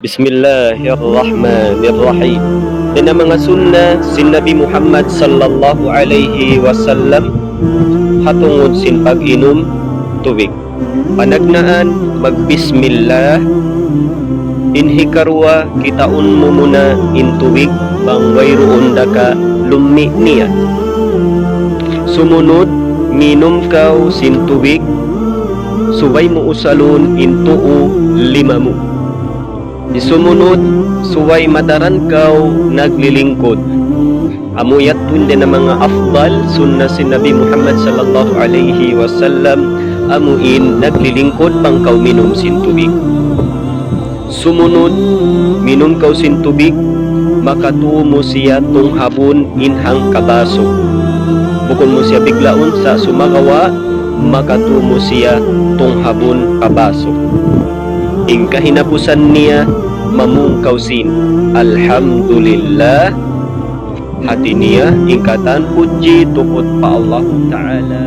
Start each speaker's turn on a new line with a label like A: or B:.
A: Bismillahirrahmanirrahim. Dina mga sunna sin Nabi Muhammad sallallahu alaihi wasallam hatungod sin pag-inom tubig. Panagnaan magbismillah inhi karwa kitaon mo muna in tubig bang wayroon daka lumi niya. Sumunod minom kaw sin tubig subay mo usalon in tuo lima mo. Isumunod, suway madaran kaw naglilingkod. Amuyat tunde na mga afdal sunna si Nabi Muhammad sallallahu alaihi wasallam amuin naglilingkod pang kaw minom sin. Sumunod, minom kaw sin tubig, makatuo mo siya tong habon inhang kabaso. Bukod mo siya biglaon sa sumagawa, makatuo mo siya tong habon kabaso. Ing kahinapusan niya mamungkaw sin Alhamdulillah. Hati niya ingkatan puji tukot pa Allah Ta'ala